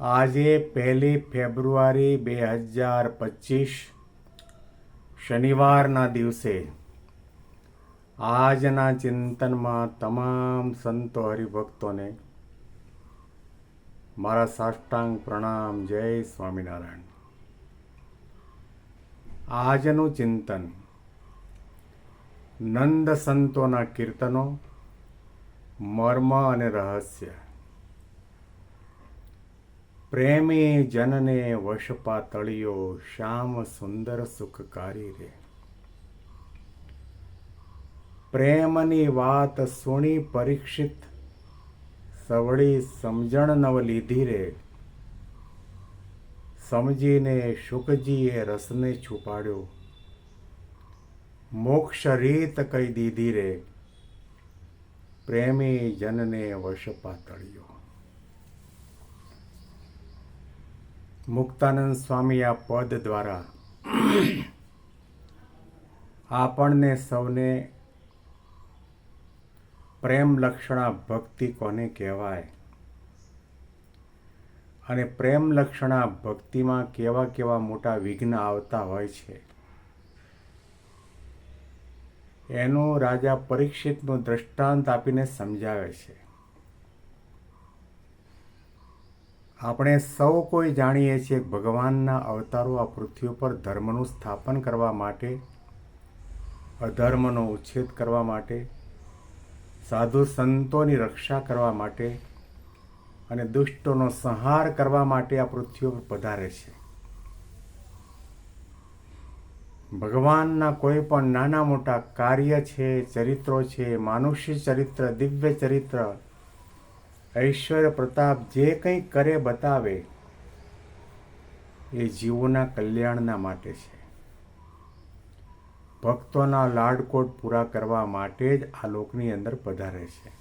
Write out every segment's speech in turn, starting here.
આજે પહેલી ફેબ્રુઆરી બે હજાર પચીસ, શનિવારના દિવસે આજના ચિંતનમાં તમામ સંતો હરિભક્તોને મારા સાષ્ટાંગ પ્રણામ, જય સ્વામિનારાયણ. આજનું ચિંતન નંદ સંતોના કીર્તનો, મર્મ અને રહસ્ય. પ્રેમી જનને વશપા તળિયો શ્યામ સુંદર સુખકારી રે. પ્રેમની વાત સુણી પરીક્ષિત, સવળી સમજણ નવ લીધી રે. સમજીને શુકજીએ રસને છુપાડ્યો. મોક્ષ રીત કહી દીધી રે. પ્રેમી જનને વશપા તળિયો મુક્તાનંદ સ્વામી આ પદ દ્વારા આપણને સૌને પ્રેમ લક્ષણા ભક્તિ કોને કહેવાય? અને પ્રેમ લક્ષણા ભક્તિમાં કેવા કેવા મોટા વિઘ્ન આવતા હોય છે? એનું રાજા પરીક્ષિતનું દ્રષ્ટાંત આપીને સમજાવે છે. આપણે સૌ કોઈ જાણીએ છીએ ભગવાનના અવતારો આ પૃથ્વી પર ધર્મનું સ્થાપન કરવા માટે, અધર્મનો ઉચ્છેદ કરવા માટે, સાધુ સંતોની રક્ષા કરવા માટે અને દુષ્ટોનો સંહાર કરવા માટે આ પૃથ્વી પર પધારે છે. ભગવાનના કોઈ પણ નાના મોટા કાર્ય છે, ચરિત્રો છે, માનુષ્ય ચરિત્ર, દિવ્ય ચરિત્ર ઐશ્વર્ય પ્રતાપ જે કંઈ કરે બતાવે, એ જીવોના કલ્યાણના માટે છે. ભક્તોના લાડકોટ પૂરા કરવા માટે જ આ લોકની અંદર પધારે છે.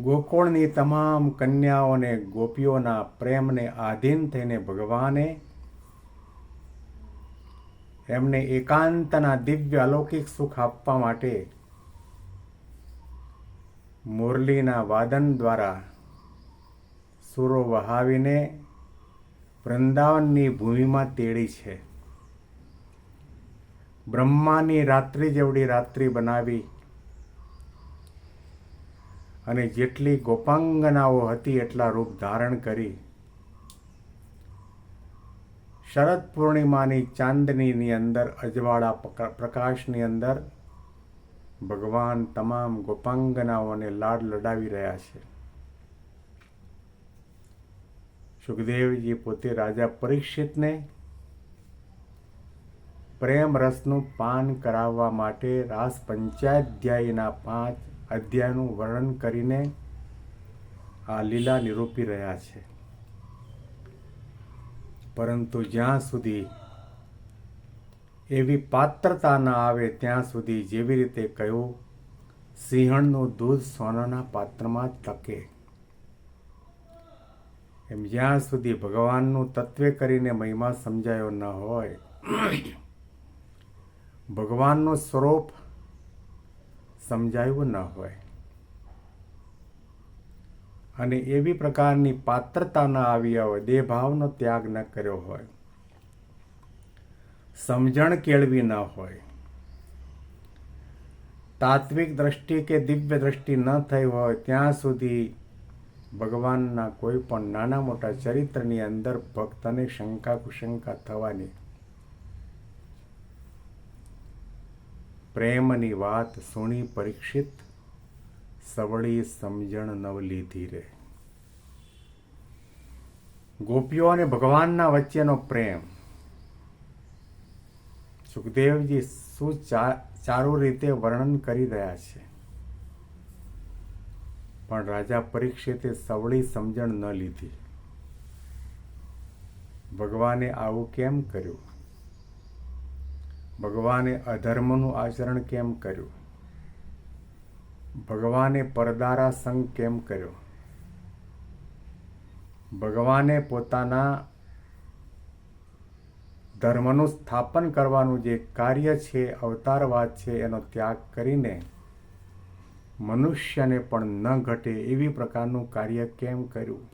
ગોકુળની તમામ કન્યાઓને ગોપીઓના પ્રેમને આધીન થઈને ભગવાને એમને એકાંતના દિવ્ય અલૌકિક સુખ આપવા માટે મુરલીના વાદન દ્વારા સુરો વહાવીને વૃંદાવનની ભૂમિમાં તેડી છે. બ્રહ્માની રાત્રિ જેવડી રાત્રિ બનાવી અને જેટલી ગોપાંગનાઓ હતી એટલા રૂપ ધારણ કરી. શરદ પૂર્ણિમાની ચાંદનીની અંદર અજવાળા પ્રકાશની અંદર ભગવાન તમામ ગોપાંગનાઓને લાડ લડાવી રહ્યા છે. સુખદેવજી પોતે રાજા પરીક્ષિતને પ્રેમ રસનું પાન કરાવવા માટે રાસ પંચાધ્યાયના પાંચ અધ્યાયનું વર્ણન કરીને આ લીલા નિરૂપી રહ્યા છે. પરંતુ જ્યાં સુધી એવી પાત્રતા ન આવે ત્યાં સુધી જેવી રીતે કહ્યું, સિંહણનું દૂધ સોનાના પાત્રમાં તકે એમ જ્યાં સુધી ભગવાનનું તત્વે કરીને મહિમા સમજાયો ન હોય, ભગવાનનું સ્વરૂપ સમજાયું ન હોય. અને એવી પ્રકારની પાત્રતા ન આવી હોય, દેહભાવનો ત્યાગ ન કર્યો હોય. સમજણ કેળવી ન હોય. તાત્વિક દ્રષ્ટિ કે દિવ્ય દ્રષ્ટિ ન થઈ હોય, ત્યાં સુધી ભગવાનના કોઈ પણ નાના મોટા ચરિત્રની અંદર ભક્તને શંકા કુશંકા થવાની. પ્રેમની વાત સુણી પરીક્ષિત, સવળી સમજણ નવલી ધીરે ગોપીઓ અને ભગવાનના વચ્ચેનો પ્રેમ સુખદેવજી શું ચારું રીતે વર્ણન કરી રહ્યા છે? પણ રાજા પરીક્ષિતે સવળી સમજણ ન લીધી. ભગવાને આવું કેમ કર્યું? ભગવાને અધર્મનું આચરણ કેમ કર્યું? ભગવાને પરદારા સંગ કેમ કર્યો? ભગવાને પોતાના ધર્મનું સ્થાપન કરવાનું જે કાર્ય છે, અવતારવાદ છે, એનો ત્યાગ કરીને મનુષ્યને પણ ન ઘટે એવી પ્રકારનું કાર્ય કેમ કર્યું?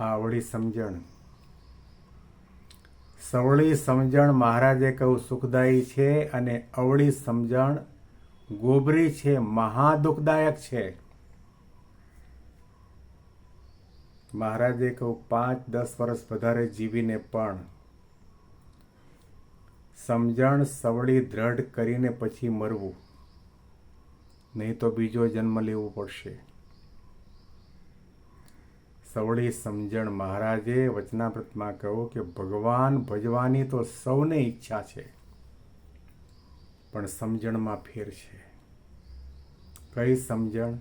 આ અવળી સમજણ. સવળી સમજણ મહારાજે કહ્યું, સુખદાયી છે અને અવળી સમજણ ગોબરી છે, મહાદુઃખદાયક છે. મહારાજે કહું પાંચ દસ વર્ષ વધારે જીવીને પણ સમજણ સવળી દ્રઢ કરીને પછી મરવું. નહીં તો બીજો જન્મ લેવો પડશે. સવળી સમજણ મહારાજે વચનામૃતમાં કહ્યું કે ભગવાન ભજવાની તો સૌને ઈચ્છા છે, પણ સમજણમાં ફેર છે. કઈ સમજણ?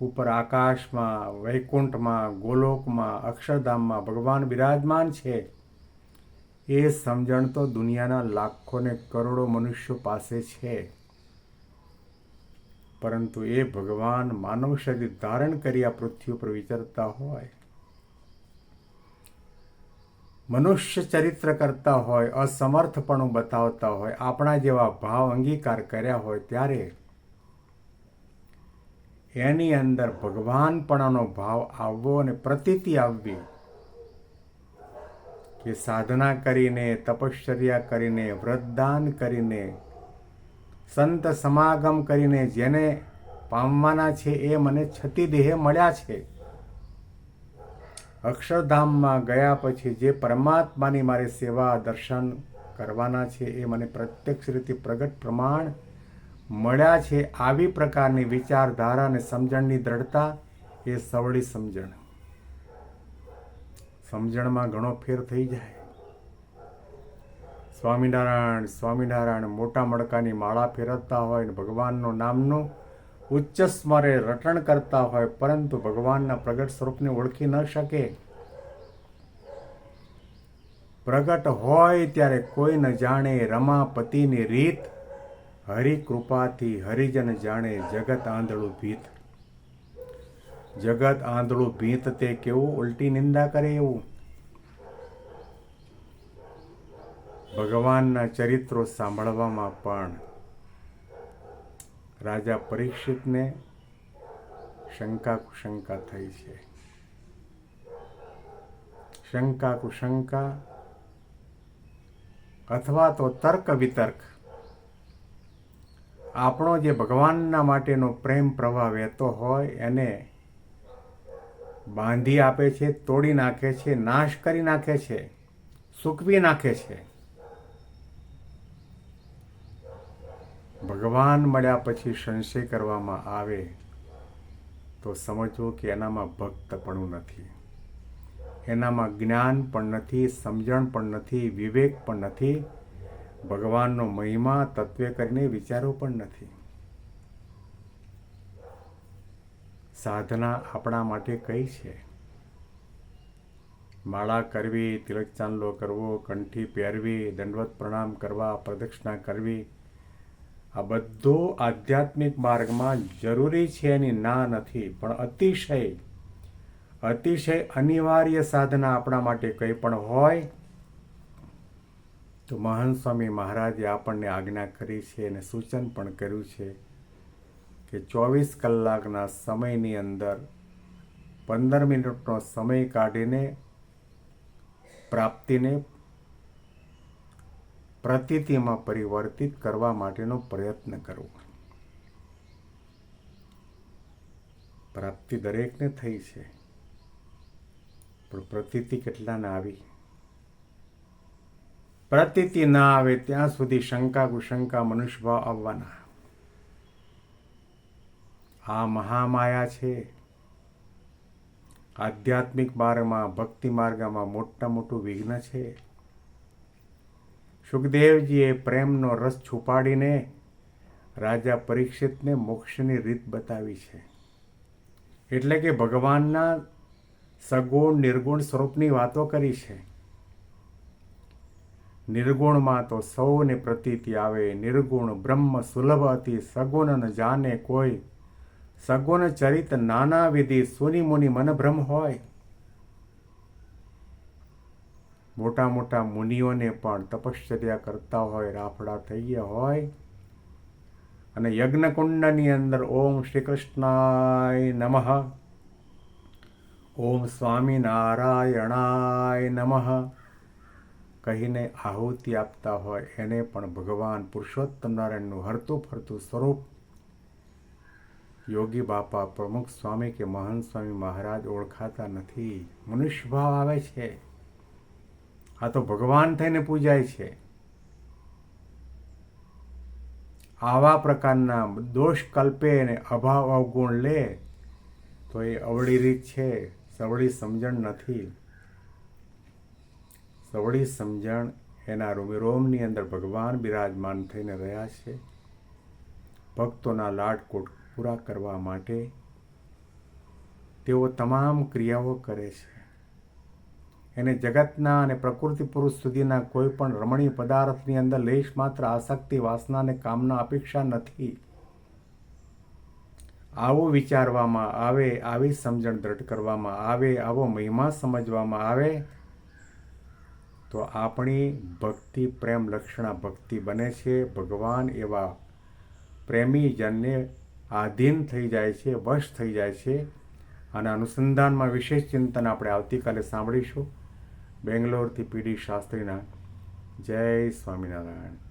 ઉપર આકાશમાં, વૈકુંઠમાં, ગોલોકમાં, અક્ષરધામમાં ભગવાન બિરાજમાન છે. એ સમજણ તો દુનિયાના લાખો ને કરોડો મનુષ્યો પાસે છે. પરંતુ એ ભગવાન માનવ શરીર ધારણ કરી આ પૃથ્વી ઉપર વિચરતા હોય. મનુષ્ય ચરિત્ર કરતા હોય, અસમર્થપણું બતાવતા હોય, આપણા જેવા ભાવ અંગીકાર કર્યા હોય ત્યારે એની અંદર ભગવાનપણાનો ભાવ આવવો અને પ્રતીતિ આવવી કે સાધના કરીને, તપશ્ચર્યા કરીને, વ્રતદાન કરીને, સંત સમાગમ કરીને જેને પામવાના છે એ મને છતી દેહે મળ્યા છે. અક્ષરધામમાં ગયા પછી જે પરમાત્માની મારી સેવા દર્શન કરવાના છે એ મને પ્રત્યક્ષ રીતે પ્રગટ પ્રમાણ મળ્યા છે આવી પ્રકારની વિચારધારા અને સમજણની દ્રઢતા એ સવળી સમજણ. સમજણમાં ઘણો ફેર થઈ જાય. સ્વામિનારાયણ સ્વામિનારાયણ મોટા મડકાની માળા ફેરવતા હોય ને ભગવાનનું નામનું ઉચ્ચ સ્મરે રટણ કરતા હોય, પરંતુ ભગવાનના પ્રગટ સ્વરૂપને ઓળખી ન શકે. પ્રગટ હોય ત્યારે કોઈ ન જાણે રમાપતિની રીત હરિ કૃપાથી હરિજન જાણે જગત આંધળું ભીત. જગત આંધળું ભીત તે કેવું ઉલટી નિંદા કરે એવું? ભગવાનના ચરિત્રો સાંભળવામાં પણ રાજા પરીક્ષિતને શંકા કુશંકા થઈ છે. શંકા કુશંકા અથવા તો તર્ક વિતર્ક. આપણો જે ભગવાનના માટેનો પ્રેમ પ્રવાહ વહેતો હોય, એને બાંધી આપે છે, તોડી નાખે છે, નાશ કરી નાખે છે, સૂકવી નાખે છે. ભગવાન મળ્યા પછી સંશય કરવામાં આવે તો સમજવું કે એનામાં ભક્તપણું નથી. એનામાં જ્ઞાન પણ નથી, સમજણ પણ નથી, વિવેક પણ નથી. ભગવાનનો મહિમા, તત્વે કરીને વિચારો પણ નથી. સાધના આપણા માટે કઈ છે? માળા કરવી, તિલક ચાંદલો કરવો, કંઠી પહેરવી, દંડવત પ્રણામ કરવા, પ્રદક્ષિણા કરવી, આ બધો આધ્યાત્મિક માર્ગમાં જરૂરી છે એની ના નથી, પણ અતિશય અતિશય અનિવાર્ય સાધના આપણા માટે કંઈ પણ હોય તો મહાન સ્વામી મહારાજે આપણને આજ્ઞા કરી છે અને સૂચન પણ કર્યું છે કે ચોવીસ કલાકના સમયની અંદર પંદર મિનિટનો સમય કાઢીને, પ્રાપ્તિને પ્રતીતિમાં પરિવર્તિત કરવા માટેનો પ્રયત્ન કરવો. પ્રાપ્તિ દરેકને થઈ છે, પણ પ્રતીતિ કેટલાને આવી? પ્રતીતિ ના આવે ત્યાં સુધી શંકા કુશંકા મનુષ્યભાવ આવવાના. આ મહામાયા છે. આધ્યાત્મિક માર્ગમાં, ભક્તિ માર્ગમાં મોટા મોટું વિઘ્ન છે. સુખદેવજીએ પ્રેમનો રસ છુપાડીને રાજા પરીક્ષિતને મોક્ષની રીત બતાવી છે. એટલે કે ભગવાનના સગુણ, નિર્ગુણ સ્વરૂપની વાતો કરી છે. નિર્ગુણમાં તો સૌને પ્રતીતિ આવે. નિર્ગુણ બ્રહ્મ સુલભ હતી સગુણ ન જાણે કોઈ. સગુણ ચરિત નાના વિધિ સુની મુનિ મન ભ્રમ હોય. મોટા મોટા મુનિઓને પણ તપશ્ચર્યા કરતા હોય, રાફડા થઈ ગયા હોય. અને યજ્ઞકુંડની અંદર ઓમ શ્રી કૃષ્ણાય નમઃ. ઓમ સ્વામિનારાયણાય નમઃ. કહીને આહુતિ આપતા હોય, એને પણ ભગવાન પુરુષોત્તમ નારાયણનું હરતું ફરતું સ્વરૂપ યોગી બાપા પ્રમુખ સ્વામી કે મહાન સ્વામી મહારાજ ઓળખાતા નથી. મનુષ્ય ભાવ આવે છે. આ તો ભગવાન થઈને પૂજાય છે. આવા પ્રકારના દોષ કલ્પે અને અભાવ અવગુણ લે, તો એ અવળી રીત છે. સવળી સમજણ નથી. સવળી સમજણ એના રોમની અંદર ભગવાન બિરાજમાન થઈને રહ્યા છે. ભક્તોના લાડકોટ પૂરા કરવા માટે તેઓ તમામ ક્રિયાઓ કરે છે. એને જગતના અને પ્રકૃતિ પુરુષ સુધીના કોઈ પણ રમણીય પદાર્થની અંદર લેશ માત્ર આસક્તિ, વાસના અને કામના અપેક્ષા નથી. આવું વિચારવામાં આવે, આવી સમજણ દ્રઢ કરવામાં આવે, આવો મહિમા સમજવામાં આવે તો આપણી ભક્તિ પ્રેમ લક્ષણા ભક્તિ બને છે. ભગવાન એવા પ્રેમીજનને આધીન થઈ જાય છે, વશ થઈ જાય છે. અને અનુસંધાનમાં વિશેષ ચિંતન આપણે આવતીકાલે સાંભળીશું. બેંગ્લોરથી પીડી શાસ્ત્રીના જય સ્વામિનારાયણ.